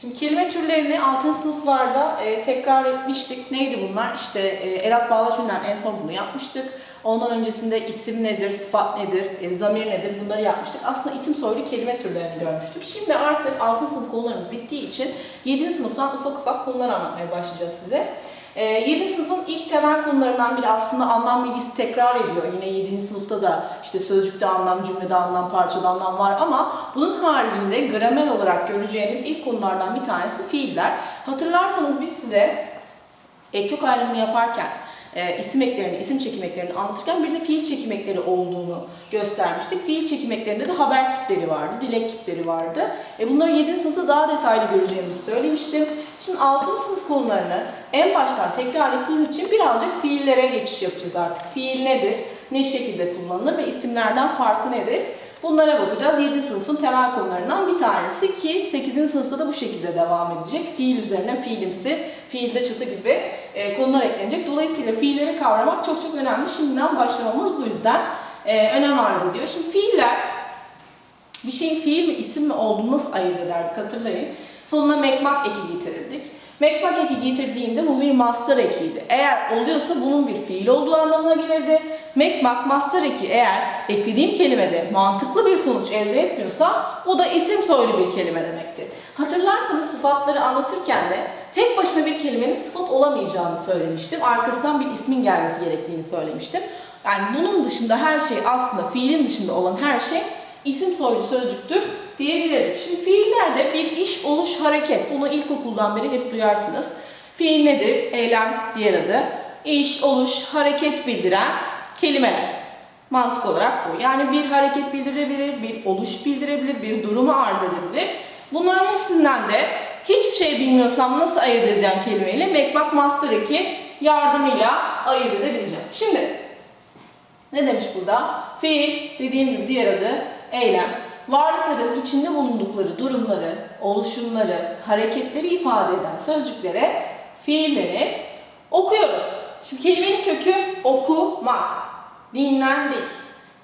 Şimdi kelime türlerini altın sınıflarda e, tekrar etmiştik. Neydi bunlar? İşte e, edat bağlaç ünlem en son bunu yapmıştık. Ondan öncesinde isim nedir, sıfat nedir, e, zamir nedir bunları yapmıştık. Aslında isim soylu kelime türlerini görmüştük. Şimdi artık altın sınıf konularımız bittiği için 7. sınıftan ufak ufak konular anlatmaya başlayacağız size. E, 7. sınıfın ilk temel konularından biri aslında anlam bilgisi tekrar ediyor. Yine 7. sınıfta da işte sözcükte anlam, cümlede anlam, parçada anlam var ama bunun haricinde gramer olarak göreceğiniz ilk konulardan bir tanesi fiiller. Hatırlarsanız biz size etkök ayrımını yaparken e, isim eklerini, isim çekim anlatırken bir de fiil çekim ekleri olduğunu göstermiştik. Fiil çekim eklerinde de haber kipleri vardı, dilek kipleri vardı. E, bunları 7. sınıfta daha detaylı göreceğimizi söylemiştim. Şimdi 6. sınıf konularını en baştan tekrar ettiğim için birazcık fiillere geçiş yapacağız artık. Fiil nedir, ne şekilde kullanılır ve isimlerden farkı nedir? Bunlara bakacağız. 7. sınıfın temel konularından bir tanesi ki 8. sınıfta da bu şekilde devam edecek. Fiil üzerine fiilimsi, fiilde çatı gibi e, konular eklenecek. Dolayısıyla fiilleri kavramak çok çok önemli. Şimdiden başlamamız bu yüzden e, önem arz ediyor. Şimdi fiiller bir şeyin fiil mi isim mi olduğunu nasıl ayırt ederdik hatırlayın. Sonuna mekmak eki getirirdik. Mekmak eki getirdiğinde bu bir master ekiydi. Eğer oluyorsa bunun bir fiil olduğu anlamına gelirdi. Mekmak master eki eğer eklediğim kelimede mantıklı bir sonuç elde etmiyorsa o da isim soylu bir kelime demekti. Hatırlarsanız sıfatları anlatırken de tek başına bir kelimenin sıfat olamayacağını söylemiştim. Arkasından bir ismin gelmesi gerektiğini söylemiştim. Yani bunun dışında her şey aslında fiilin dışında olan her şey isim soylu sözcüktür diyebilirdik. Şimdi fiillerde bir iş, oluş, hareket. Bunu ilkokuldan beri hep duyarsınız. Fiil nedir? Eylem diğer adı. İş, oluş, hareket bildiren kelimeler. Mantık olarak bu. Yani bir hareket bildirebilir, bir oluş bildirebilir, bir durumu arz edebilir. Bunların hepsinden de hiçbir şey bilmiyorsam nasıl ayırt edeceğim kelimeyle Mekmak Master 2 yardımıyla ayırt edebileceğim. Şimdi ne demiş burada? Fiil dediğim gibi diğer adı eylem. Varlıkların içinde bulundukları durumları, oluşumları, hareketleri ifade eden sözcüklere fiil denir. Okuyoruz. Şimdi kelimenin kökü okumak, dinlendik,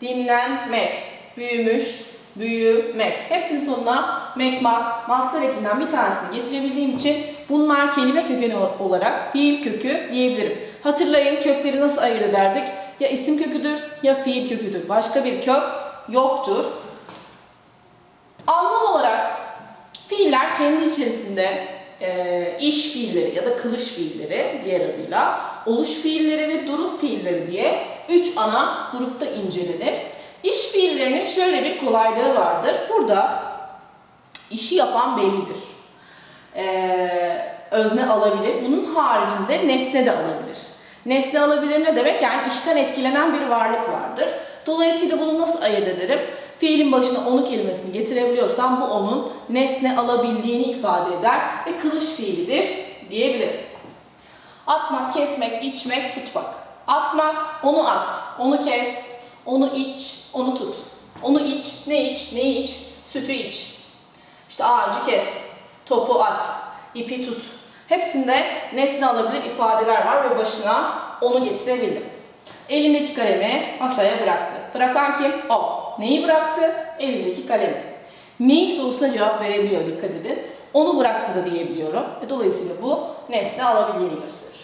dinlenmek, büyümüş, büyümek. Hepsinin sonuna mekmak, master ekinden bir tanesini getirebildiğim için bunlar kelime kökeni olarak fiil kökü diyebilirim. Hatırlayın kökleri nasıl ayırt ederdik? Ya isim köküdür ya fiil köküdür. Başka bir kök yoktur. Anlam olarak fiiller kendi içerisinde e, iş fiilleri ya da kılış fiilleri diğer adıyla oluş fiilleri ve durum fiilleri diye üç ana grupta incelenir. İş fiillerinin şöyle bir kolaylığı vardır. Burada işi yapan bellidir. Ee, özne alabilir. Bunun haricinde nesne de alabilir. Nesne alabilir ne demek? Yani işten etkilenen bir varlık vardır. Dolayısıyla bunu nasıl ayırt ederim? Fiilin başına onu kelimesini getirebiliyorsam bu onun nesne alabildiğini ifade eder ve kılış fiilidir diyebilirim. Atmak, kesmek, içmek, tutmak. Atmak, onu at, onu kes, onu iç, onu tut. Onu iç, ne iç, ne iç? Sütü iç. İşte ağacı kes, topu at, ipi tut. Hepsinde nesne alabilir ifadeler var ve başına onu getirebildim. Elindeki kalemi masaya bıraktı. Bırakan kim? O. Neyi bıraktı? Elindeki kalemi. Neyi sorusuna cevap verebiliyor dikkat edin. Onu bıraktı da diyebiliyorum. E, dolayısıyla bu nesne alabildiğini gösterir.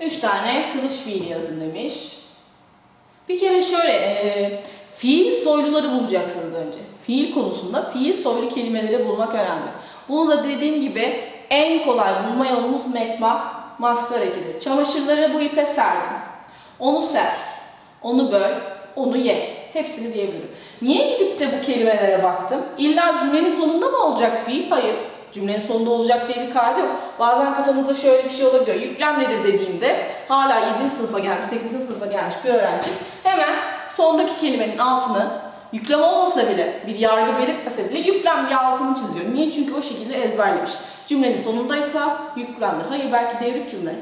Üç tane kılıç fiili yazın demiş. Bir kere şöyle, e, fiil soyluları bulacaksınız önce. Fiil konusunda fiil soylu kelimeleri bulmak önemli. Bunu da dediğim gibi en kolay bulma yolumuz mekmak, master ekidir. Çamaşırları bu ipe serdim. Onu ser, onu böl, onu ye. Hepsini diyebilirim. Niye gidip de bu kelimelere baktım? İlla cümlenin sonunda mı olacak fiil? Hayır. Cümlenin sonunda olacak diye bir kaydı yok. Bazen kafamızda şöyle bir şey olabiliyor. Yüklem nedir dediğimde hala 7. sınıfa gelmiş, 8. sınıfa gelmiş bir öğrenci hemen sondaki kelimenin altını yüklem olmasa bile, bir yargı belirtmese bile yüklem diye altını çiziyor. Niye? Çünkü o şekilde ezberlemiş. Cümlenin sonundaysa yüklemdir. Hayır belki devrik cümle.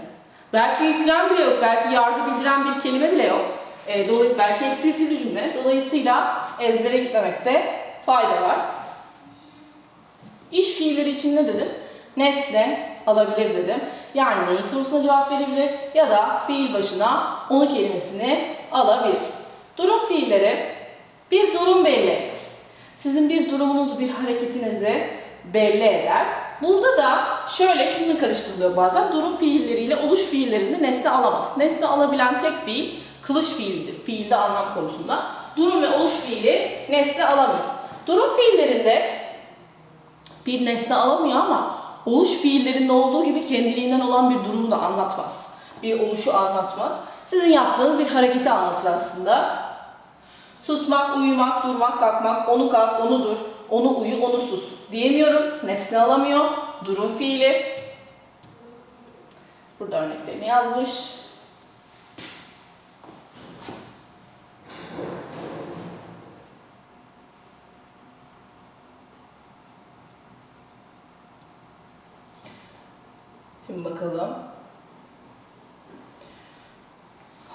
Belki yüklem bile yok. Belki yargı bildiren bir kelime bile yok. E, dolayısıyla belki eksiltili cümle. Dolayısıyla ezbere gitmemekte fayda var. İş fiilleri için ne dedim? Nesne alabilir dedim. Yani neyi sorusuna cevap verebilir ya da fiil başına onu kelimesini alabilir. Durum fiilleri bir durum belli eder. Sizin bir durumunuzu, bir hareketinizi belli eder. Burada da şöyle şunu karıştırılıyor bazen. Durum fiilleriyle oluş fiillerinde nesne alamaz. Nesne alabilen tek fiil kılıç fiilidir. Fiilde anlam konusunda. Durum ve oluş fiili nesne alamıyor. Durum fiillerinde bir nesne alamıyor ama oluş fiillerinde olduğu gibi kendiliğinden olan bir durumu da anlatmaz. Bir oluşu anlatmaz. Sizin yaptığınız bir hareketi anlatır aslında. Susmak, uyumak, durmak, kalkmak, onu kalk, onu dur, onu uyu, onu sus. Diyemiyorum, nesne alamıyor, durum fiili. Burada örneklerini yazmış. Şimdi bakalım.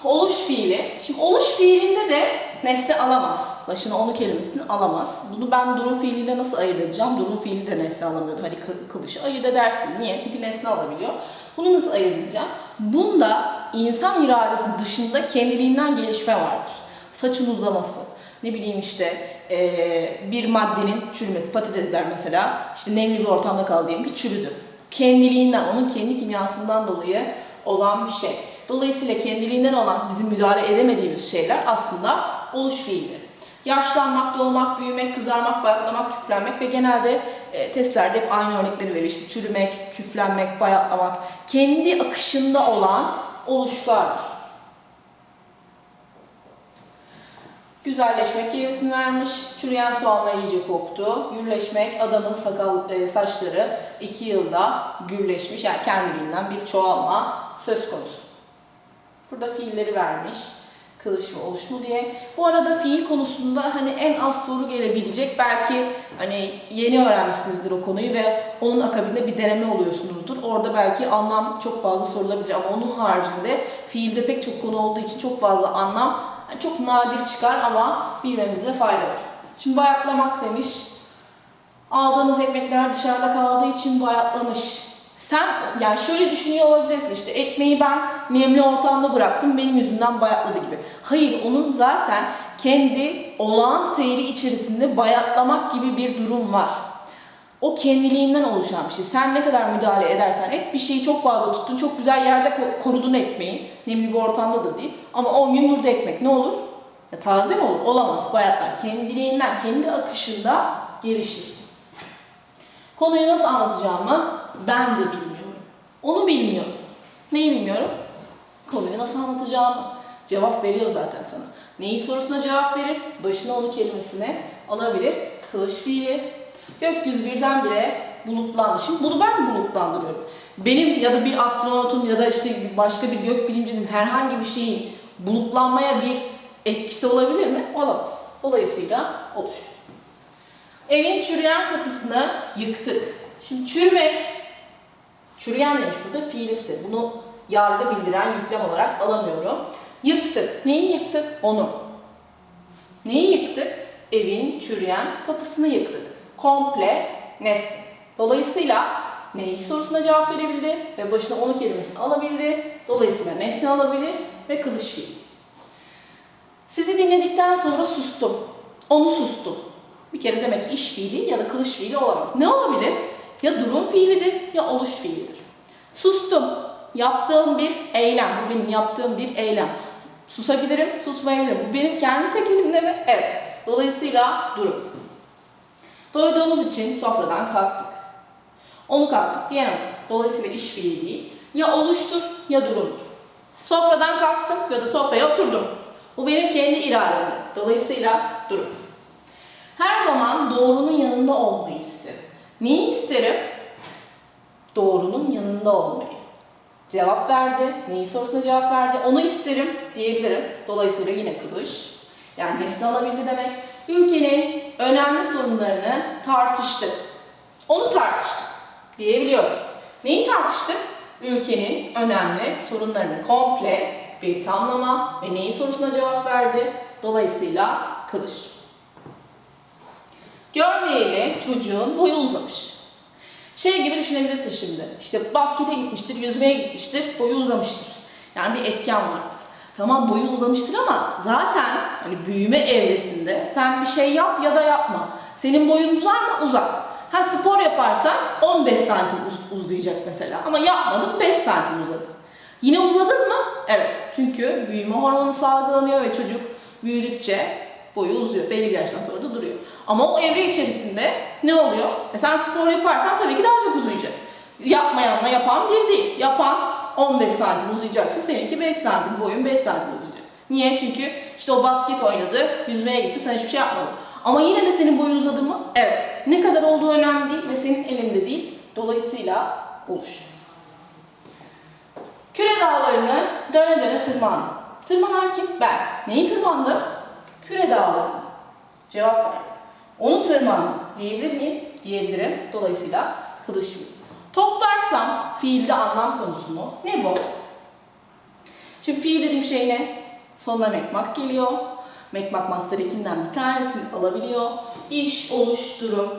Oluş fiili. Şimdi oluş fiilinde de nesne alamaz. Başına onu kelimesini alamaz. Bunu ben durum fiiliyle nasıl ayırt edeceğim? Durum fiili de nesne alamıyordu. Hadi kı- kılışı ayırt edersin. Niye? Çünkü nesne alabiliyor. Bunu nasıl ayırt edeceğim? Bunda insan iradesi dışında kendiliğinden gelişme vardır. Saçın uzaması, ne bileyim işte bir maddenin çürümesi, patatesler mesela işte nemli bir ortamda kaldı diyelim ki çürüdü. Kendiliğinden, onun kendi kimyasından dolayı olan bir şey. Dolayısıyla kendiliğinden olan bizim müdahale edemediğimiz şeyler aslında oluş fiilleri. Yaşlanmak, doğmak, büyümek, kızarmak, bayatlamak, küflenmek ve genelde e, testlerde hep aynı örnekleri veriyor. İşte çürümek, küflenmek, bayatlamak kendi akışında olan oluşlardır. Güzelleşmek kelimesini vermiş. Çürüyen soğanla iyice koktu. Gürleşmek adamın sakal e, saçları iki yılda gürleşmiş. Yani kendiliğinden bir çoğalma söz konusu. Burada fiilleri vermiş. Kılıç mı, oluş mu diye. Bu arada fiil konusunda hani en az soru gelebilecek. Belki hani yeni öğrenmişsinizdir o konuyu ve onun akabinde bir deneme oluyorsunuzdur. Orada belki anlam çok fazla sorulabilir ama onun haricinde fiilde pek çok konu olduğu için çok fazla anlam çok nadir çıkar ama bilmemizde fayda var. Şimdi bayatlamak demiş. Aldığınız ekmekler dışarıda kaldığı için bayatlamış. Sen yani şöyle düşünüyor olabilirsin işte ekmeği ben nemli ortamda bıraktım benim yüzümden bayatladı gibi. Hayır onun zaten kendi olağan seyri içerisinde bayatlamak gibi bir durum var. O kendiliğinden oluşan bir şey. Sen ne kadar müdahale edersen et bir şeyi çok fazla tuttun. Çok güzel yerde ko- korudun ekmeği. Nemli bir ortamda da değil. Ama 10 gün durdu ekmek. Ne olur? Ya taze mi olur? Olamaz. Bayatlar. Kendiliğinden, kendi akışında gelişir. Konuyu nasıl anlatacağımı ben de bilmiyorum. Onu bilmiyorum. Neyi bilmiyorum? Konuyu nasıl anlatacağımı. Cevap veriyor zaten sana. Neyi sorusuna cevap verir? Başına onu kelimesine alabilir. Kılıç fiili. Gökyüzü birdenbire bulutlandı. Şimdi bunu ben mi bulutlandırıyorum? Benim ya da bir astronotun ya da işte başka bir gök bilimcinin herhangi bir şeyin bulutlanmaya bir etkisi olabilir mi? Olamaz. Dolayısıyla olur. Evin çürüyen kapısını yıktık. Şimdi çürümek, çürüyen demiş burada fiilimsi. Bunu yargı bildiren yüklem olarak alamıyorum. Yıktık. Neyi yıktık? Onu. Neyi yıktık? Evin çürüyen kapısını yıktık. Komple nesne. Dolayısıyla neyi sorusuna cevap verebildi ve başına onu kelimesini alabildi. Dolayısıyla nesne alabilir ve kılıç fiil. Sizi dinledikten sonra sustum. Onu sustum. Bir kere demek iş fiili ya da kılıç fiili olamaz. Ne olabilir? Ya durum fiilidir ya oluş fiilidir. Sustum. Yaptığım bir eylem. Bu benim yaptığım bir eylem. Susabilirim, susmayabilirim. Bu benim kendi tek elimde mi? Evet. Dolayısıyla durum. Doyduğumuz için sofradan kalktık. Onu kalktık diyemem. Dolayısıyla iş fiili değil. Ya oluştur ya durumdur. Sofradan kalktım ya da sofraya oturdum. Bu benim kendi irademde. Dolayısıyla durum. Her zaman doğrunun yanında olmayı isterim. Neyi isterim? Doğrunun yanında olmayı. Cevap verdi. Neyi sorusuna cevap verdi. Onu isterim diyebilirim. Dolayısıyla yine kılıç. Yani nesne alabildi demek. Ülkenin önemli sorunlarını tartıştık. Onu tartıştık diyebiliyorum. Neyi tartıştık? Ülkenin önemli sorunlarını komple bir tamlama ve neyi sorusuna cevap verdi. Dolayısıyla kılıç. Görmeyeli çocuğun boyu uzamış. Şey gibi düşünebilirsin şimdi. İşte baskete gitmiştir, yüzmeye gitmiştir, boyu uzamıştır. Yani bir etken vardır. Tamam boyu uzamıştır ama zaten hani büyüme evresinde sen bir şey yap ya da yapma. Senin boyun uzar mı? Uzar. Ha spor yaparsan 15 santim uz- uzayacak mesela. Ama yapmadın 5 santim uzadı. Yine uzadın mı? Evet. Çünkü büyüme hormonu salgılanıyor ve çocuk büyüdükçe boyu uzuyor. Belli bir yaştan sonra da duruyor. Ama o evre içerisinde ne oluyor? E sen spor yaparsan tabii ki daha çok uzayacak. Yapmayanla yapan bir değil. Yapan 15 santim uzayacaksa seninki 5 santim, boyun 5 santim uzayacak. Niye? Çünkü işte o basket oynadı, yüzmeye gitti, sen hiçbir şey yapmadın. Ama yine de senin boyun uzadı mı? Evet. Ne kadar olduğu önemli değil ve senin elinde değil. Dolayısıyla oluş. Küre dağlarını döne döne tırmandım. Tırmanan kim? Ben. Neyi tırmandım? Küre dağlarını. Cevap verdim. Onu tırmandım diyebilir miyim? Diyebilirim. Dolayısıyla kılıç fiil. Toplarsam fiilde anlam konusunu ne bu? Şimdi fiil dediğim şey ne? Sonuna mekmak geliyor. Mekmak master ikinden bir tanesini alabiliyor. İş, oluş, durum.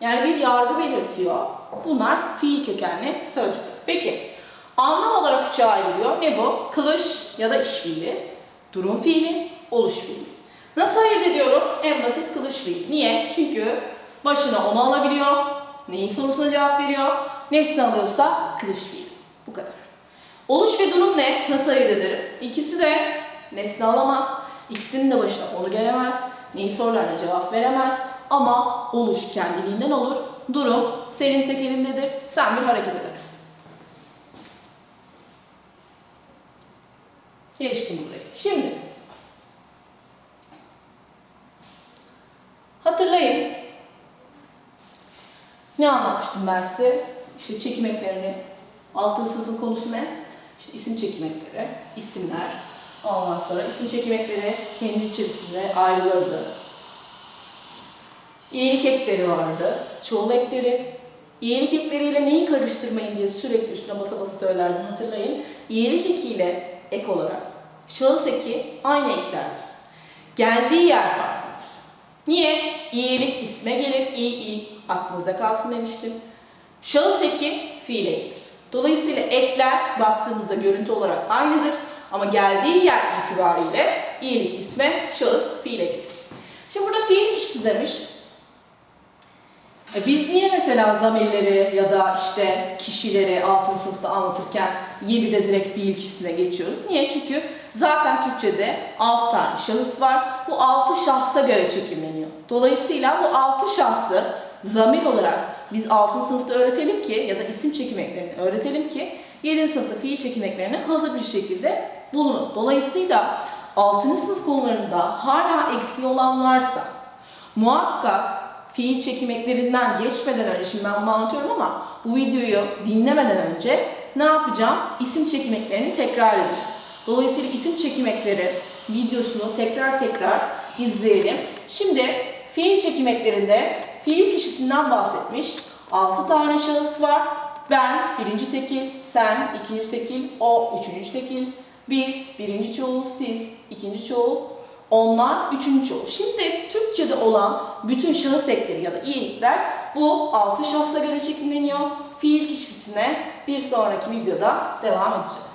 Yani bir yargı belirtiyor. Bunlar fiil kökenli sözcükler. Peki anlam olarak üçe ayrılıyor. Ne bu? Kılış ya da iş fiili, durum fiili, oluş fiili. Nasıl ayırt ediyorum? En basit kılış fiil. Niye? Çünkü başına onu alabiliyor. Neyin sorusuna cevap veriyor? Nesne alıyorsa kılış fiil. Bu kadar. Oluş ve durum ne? Nasıl ayırt ederim? İkisi de nesne alamaz. İkisinin de başına onu gelemez. Neyi sorularına cevap veremez. Ama oluş kendiliğinden olur. Durum senin tek elindedir. Sen bir hareket edersin. Geçtim burayı. Şimdi hatırlayın. Ne anlatmıştım ben size? İşte çekim eklerini. Altın sınıfın konusu ne? İşte isim çekim ekleri, isimler. Ondan sonra isim çekim ekleri kendi içerisinde ayrılırdı. İyilik ekleri vardı, çoğul ekleri. İyilik ekleriyle neyi karıştırmayın diye sürekli üstüne basa basa söylerdim hatırlayın. İyilik ekiyle ek olarak şahıs eki aynı eklerdir. Geldiği yer farklıdır. Niye? İyilik isme gelir, iyi iyi aklınızda kalsın demiştim. Şahıs eki fiile gelir. Dolayısıyla ekler baktığınızda görüntü olarak aynıdır ama geldiği yer itibariyle iyilik isme, şahıs fiile gelir. Şimdi burada fiil kişisi demiş. E biz niye mesela zamirleri ya da işte kişileri altın sınıfta anlatırken 7'de direkt fiil kişisine geçiyoruz? Niye? Çünkü zaten Türkçe'de 6 tane şahıs var. Bu 6 şahsa göre çekimleniyor. Dolayısıyla bu 6 şahsı zamir olarak biz altın sınıfta öğretelim ki ya da isim çekim eklerini öğretelim ki 7. sınıfta fiil çekim eklerini hazır bir şekilde bulunun. Dolayısıyla 6. sınıf konularında hala eksiği olan varsa muhakkak fiil çekim eklerinden geçmeden önce, şimdi ben bunu anlatıyorum ama bu videoyu dinlemeden önce ne yapacağım? İsim çekim eklerini tekrar edeceğim. Dolayısıyla isim çekim ekleri videosunu tekrar tekrar izleyelim. Şimdi fiil çekim eklerinde fiil kişisinden bahsetmiş. 6 tane şahıs var. Ben birinci tekil, sen ikinci tekil, o üçüncü tekil, biz birinci çoğul, siz ikinci çoğul, onlar üçüncü çoğul. Şimdi Türkçe'de olan bütün şahıs ekleri ya da iyilikler bu altı şahsa göre şekilleniyor. Fiil kişisine bir sonraki videoda devam edeceğim.